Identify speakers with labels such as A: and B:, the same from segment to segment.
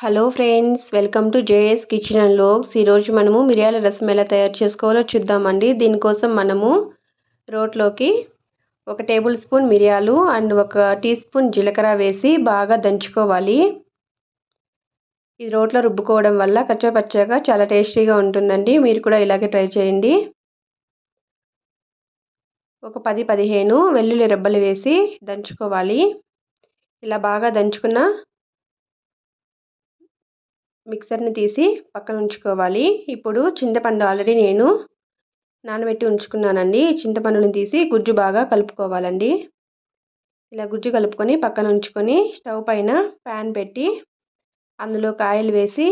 A: Hello friends welcome to J S kitchen and folks ఈరోజు మనము మిరియాల రసం ఎలా తయారు చేసుకోవాలో చూద్దామండి. దీనికోసం మనము రోట్లోకి ఒక టేబుల్ స్పూన్ మిరియాలు అండ్ ఒక టీ స్పూన్ జీలకర్ర వేసి బాగా దంచుకోవాలి. ఇది రోట్లో రుబ్బుకోవడం వల్ల కచ్చపచ్చగా చాలా టేస్టీగా ఉంటుందండి. మీరు కూడా ఇలాగే ట్రై చేయండి. ఒక పది పదిహేను వెల్లుల్లి రెబ్బలు వేసి దంచుకోవాలి. ఇలా బాగా దంచుకున్న మిక్సర్ని తీసి పక్కన ఉంచుకోవాలి ఇప్పుడు చింతపండు ఆల్రెడీ నేను నానబెట్టి ఉంచుకున్నానండి. చింతపండుని తీసి గుజ్జు బాగా కలుపుకోవాలండి. ఇలా గుజ్జు కలుపుకొని పక్కన ఉంచుకొని స్టవ్ పైన ప్యాన్ పెట్టి అందులో కాయలు వేసి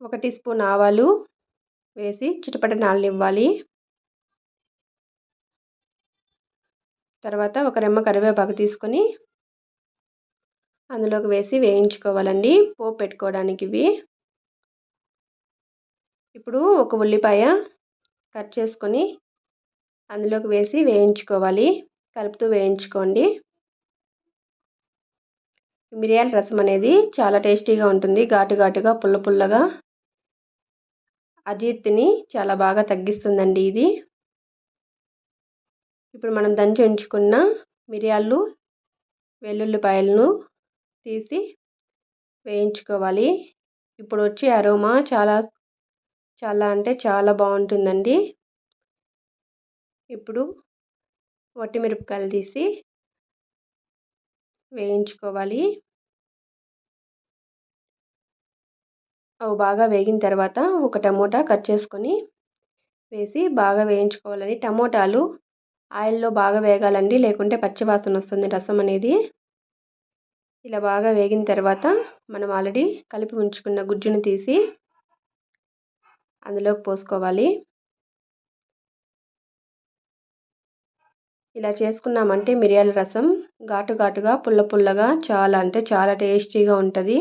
A: ఒక టీ స్పూన్ ఆవాలు వేసి చిటపట ఇవ్వాలి తర్వాత ఒక రెమ్మ కరివేపాకు తీసుకొని అందులోకి వేసి వేయించుకోవాలండి. పోపు పెట్టుకోవడానికి ఇవి. ఇప్పుడు ఒక ఉల్లిపాయ కట్ చేసుకొని అందులోకి వేసి వేయించుకోవాలి. కలుపుతూ వేయించుకోండి. మిరియాల రసం అనేది చాలా టేస్టీగా ఉంటుంది. ఘాటు ఘాటుగా పుల్ల పుల్లగా. అజీర్తిని చాలా బాగా తగ్గిస్తుందండి ఇది. ఇప్పుడు మనం దంచి ఉంచుకున్న మిరియాలు వెల్లుల్లిపాయలను తీసి వేయించుకోవాలి. ఇప్పుడు వచ్చి అరోమా చాలా చాలా అంటే చాలా బాగుంటుందండి. ఇప్పుడు మిరపకాయలు తీసి వేయించుకోవాలి. అవి బాగా వేగిన తర్వాత ఒక టమోటా కట్ చేసుకొని వేసి బాగా వేయించుకోవాలండి. టమోటాలు ఆయిల్లో బాగా వేగాలండి. లేకుంటే పచ్చివాసన వస్తుంది రసం అనేది. ఇలా బాగా వేగిన తర్వాత మనం ఆల్రెడీ కలిపి ఉంచుకున్న గుజ్జును తీసి అందులోకి పోసుకోవాలి. ఇలా చేసుకున్నామంటే మిరియాల రసం ఘాటు ఘాటుగా పుల్ల పుల్లగా చాలా అంటే చాలా టేస్టీగా ఉంటుంది.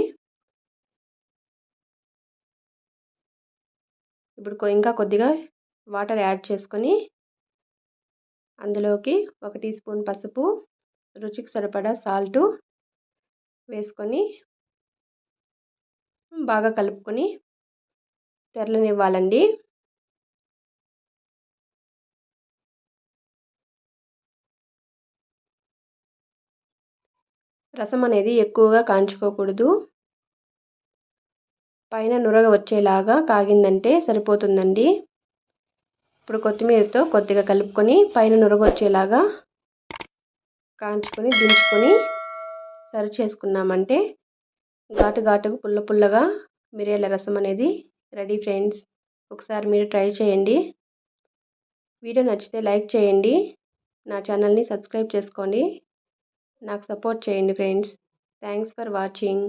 A: ఇప్పుడు ఇంకా కొద్దిగా వాటర్ యాడ్ చేసుకొని అందులోకి ఒక టీ స్పూన్ పసుపు రుచికి సరిపడా సాల్టు వేసుకొని బాగా కలుపుకొని తెరలనివ్వాలండి. రసం అనేది ఎక్కువగా కాంచుకోకూడదు. పైన నురగ వచ్చేలాగా కాగిందంటే సరిపోతుందండి. ఇప్పుడు కొత్తిమీరతో కొద్దిగా కలుపుకొని పైన నురగ వచ్చేలాగా కాంచుకొని దించుకొని సర్వ్ చేసుకున్నామంటే ఘాటు ఘాటుగా పుల్ల పుల్లగా మిరియాల రసం అనేది రెడీ ఫ్రెండ్స్. ఒకసారి మీరు ట్రై చేయండి. వీడియో నచ్చితే లైక్ చేయండి. నా ఛానల్ని సబ్స్క్రైబ్ చేసుకోండి. నాకు సపోర్ట్ చేయండి ఫ్రెండ్స్. Thanks for watching.